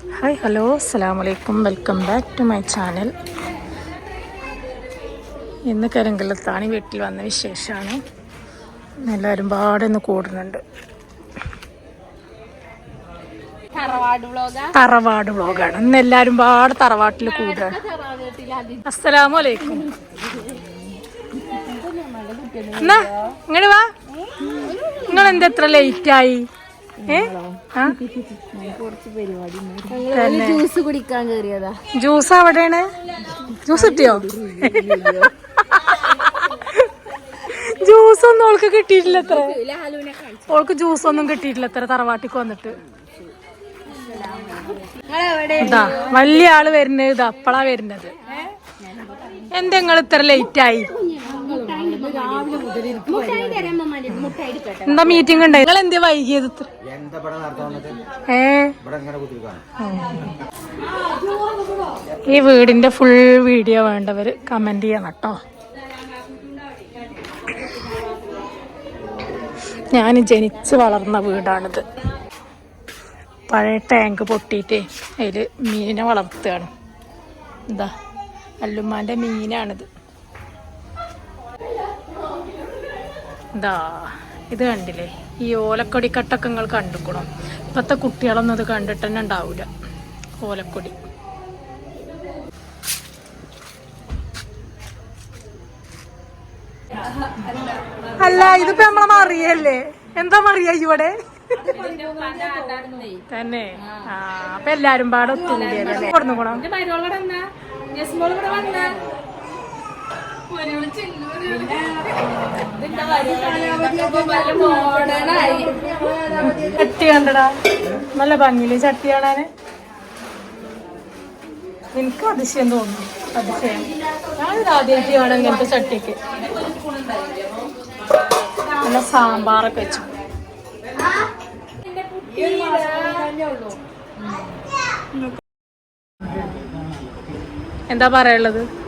Hi hello അസ്സാമലൈക്കും welcome back to my channel ഇന്ന് കരിങ്കലത്താണ് വീട്ടിൽ വന്ന വിശേഷമാണ്. എല്ലാവരും പാടെ ഒന്ന് കൂടുന്നുണ്ട്. തറവാട് വ്ളോഗാണ്. ഇന്ന് എല്ലാവരും പാടെ തറവാട്ടിൽ കൂടുകയാണ് അസ്സലാമു അലൈക്കും എന്നാ ഇങ്ങോട്ട് വാ. നിങ്ങൾ എന്താ എത്ര ലേറ്റായി ജ്യൂസ് കുടിക്കാൻ കയറിയതാ ജ്യൂസ് അവിടെയാണ്? ജ്യൂസ് കിട്ടിയോ? ജ്യൂസ് ഒന്നും ഓൾക്ക് കിട്ടിയിട്ടില്ല അത്ര ഓൾക്ക് ജ്യൂസ് ഒന്നും കിട്ടിയിട്ടില്ല അത്ര തറവാട്ടിക്ക് വന്നിട്ട്. ഇതാ വലിയ ആൾ വരുന്നത് ഇത് അപ്പളാ വരുന്നത്. എന്തെങ്കിലും ഇത്ര ലേറ്റ് ആയി? രാവിലെ എന്താ മീറ്റിംഗ് ഉണ്ടായി നിങ്ങൾ എന്താ വൈകിയത് ഏ? ഈ വീടിന്റെ ഫുൾ വീഡിയോ വേണ്ടവര് കമന്റ് ചെയ്യണം കേട്ടോ. ഞാൻ ജനിച്ച് വളർന്ന വീടാണിത്. പഴയ ടാങ്ക് പൊട്ടിയിട്ട് അതിൽ മീനിനെ വളർത്തുകയാണ്. എന്താ അല്ലുമ്മാന്റെ മീനാണിത്. എന്താ ഇത് കണ്ടില്ലേ? ഈ ഓലക്കൊടി കട്ടൊക്കെ നിങ്ങൾ കണ്ടുക്കണം ഇപ്പോഴത്തെ കുട്ടികളൊന്നും അത് കണ്ടിട്ട് തന്നെ ഉണ്ടാവില്ല ഓലക്കൊടി. അല്ല ഇതിപ്പോ നമ്മളെ മറിയല്ലേ? എന്താ മറിയ ഇവിടെ? തന്നെ. ആ അപ്പൊ എല്ലാരും പാടെ ഒത്തുകൂടിയല്ലേ? കൊടുന്നു കൂടാ ചട്ടി കണ്ടടാ. നല്ല ഭംഗിയിൽ ചട്ടി കാണാന്? എനിക്ക് അതിശയം തോന്നുന്നു. അതിശയം. ഞാനിത് ആദ്യമായിട്ട് കാണാൻ ഇങ്ങനത്തെ ചട്ടിക്ക്. നല്ല സാമ്പാറൊക്കെ വെച്ചു. എന്താ പറയാനുള്ളത്?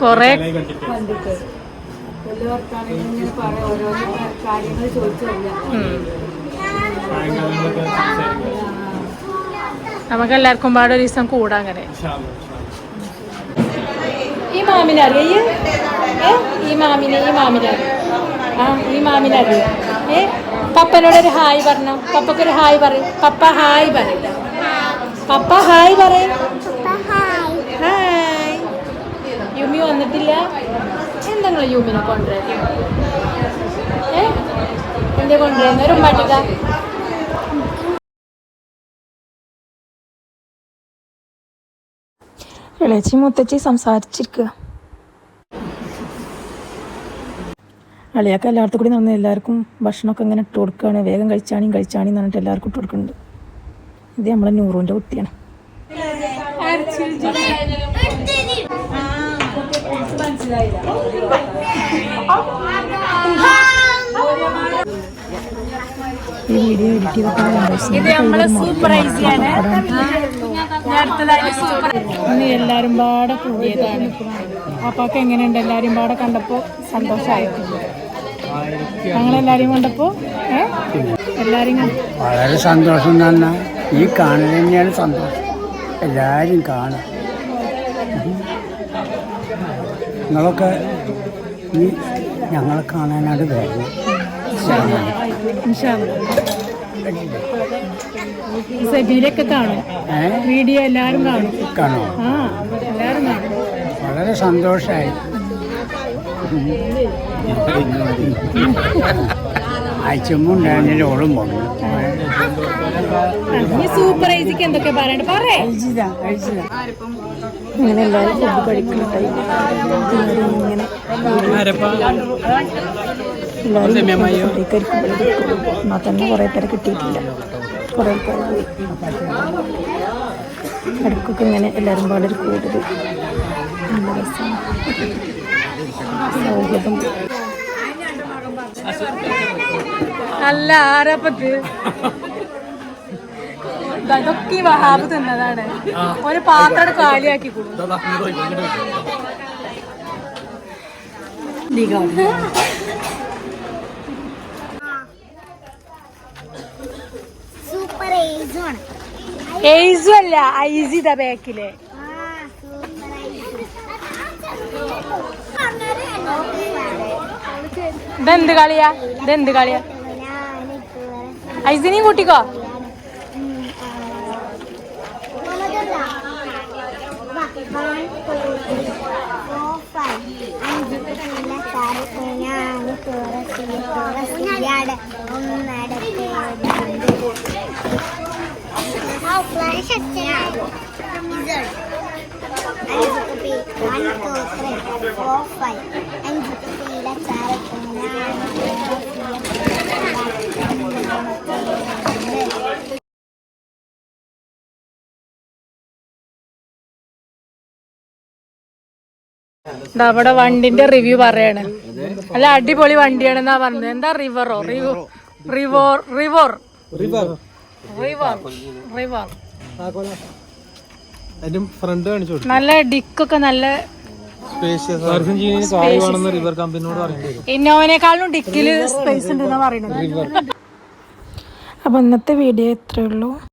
കൊറേ. നമുക്ക് എല്ലാവർക്കും പാടെ ഒരു ദിവസം കൂടാ അങ്ങനെ. ഈ മാമിനെ അറിയേ? ഏ? ഈ മാമിനെ ഈ മാമിനെ അറിയോ? ആ ഈ മാമിനെ അറിയ? ഏ? പപ്പനോടൊരു ഹായ് പറഞ്ഞോ. പപ്പക്കൊരു ഹായ് പറയും. പപ്പ ഹായ് പറയും. പപ്പ ഹായ് പറയും ഹായ് യുമി വന്നിട്ടില്ല. എന്താ നിങ്ങൾ യുമിനെ കൊണ്ടുവരുന്നത് ഏ? എന്താ കൊണ്ടുവരുന്നത് ഒരു മടിക ഇളച്ചി മുത്തച്ചി സംസാരിച്ചിരിക്കുക. അളിയാക്ക എല്ലായിടത്തും കൂടി നടന്ന് എല്ലാവർക്കും ഭക്ഷണമൊക്കെ ഇങ്ങനെ ഇട്ട് കൊടുക്കുകയാണ്. വേഗം കഴിച്ചാണി കഴിച്ചാണി എന്ന് പറഞ്ഞിട്ട് എല്ലാവർക്കും ഇട്ട് കൊടുക്കുന്നുണ്ട്. ഇത് നമ്മളെ നൂറുവിന്റെ കുട്ടിയാണ്. ഈ വീഡിയോ എഡിറ്റ് ചെയ്തപ്പോഴാണ് എല്ലാരും പാടെ കൂടിയതാണ് അപ്പൊക്കെ എങ്ങനെയുണ്ട്? എല്ലാരും പാടെ കണ്ടപ്പോ സന്തോഷമായിട്ടില്ല ഞങ്ങളെല്ലാരും കണ്ടപ്പോ എല്ലാരും വളരെ സന്തോഷം തന്നെ. ഈ കാണൽ തന്നെയാണ് സന്തോഷം. എല്ലാരും കാണും. നിങ്ങളൊക്കെ ഇനി ഞങ്ങളെ കാണാനായിട്ട് വരണം കാണും. വീഡിയോ എല്ലാവരും കാണും. കാണോ ആ കാണും. വളരെ സന്തോഷമായി അയച്ചുമ്പോൾ ഉണ്ടായിരുന്നില്ല ഓളും ഈ സൂപ്പർ എന്തൊക്കെ ഇങ്ങനെ എല്ലാവരും ഫുഡ് ഇങ്ങനെ കുറേ പേരെ കിട്ടിയിട്ടില്ല കുറേ പേര് പോയി ഇങ്ങനെ എല്ലാവരും പാടെ കൂടുതൽ സൗഹൃദം അല്ല ആരാപ്പത്ത് ഇതൊക്കെ ഈ വഹാബ് തിന്നതാണ്. ഒരു പാത്രം കാലിയാക്കി കൊടുക്കും. എയ്സും അല്ല ഐസി ഇതാ ബാക്കിൽ. ഇതെന്ത് കളിയാ? ഇതെന്ത് കളിയാ? ഐസിനെയും കൂട്ടിക്കോ? അഞ്ച് കുപ്പിയിലെ ചാരത്തിന് ദാ അവിടെ വണ്ടിന്റെ റിവ്യൂ പറയാണ്. അല്ല അടിപൊളി വണ്ടിയാണെന്നാ പറഞ്ഞത്. എന്താ റിവറോ റിവോ റിവോർ റിവോർ റിവർ റിവർ ഫ്രണ്ട് കാണിച്ചു കൊടുക്കും നല്ല ഡിക്കൊക്കെ നല്ല ഇന്നോവിനേക്കാളും ഡിക്കിൽ സ്പേസ് ഉണ്ടെന്നാ പറയുന്നത്. അപ്പൊ ഇന്നത്തെ വീഡിയോ ഇത്രയേ ഉള്ളൂ.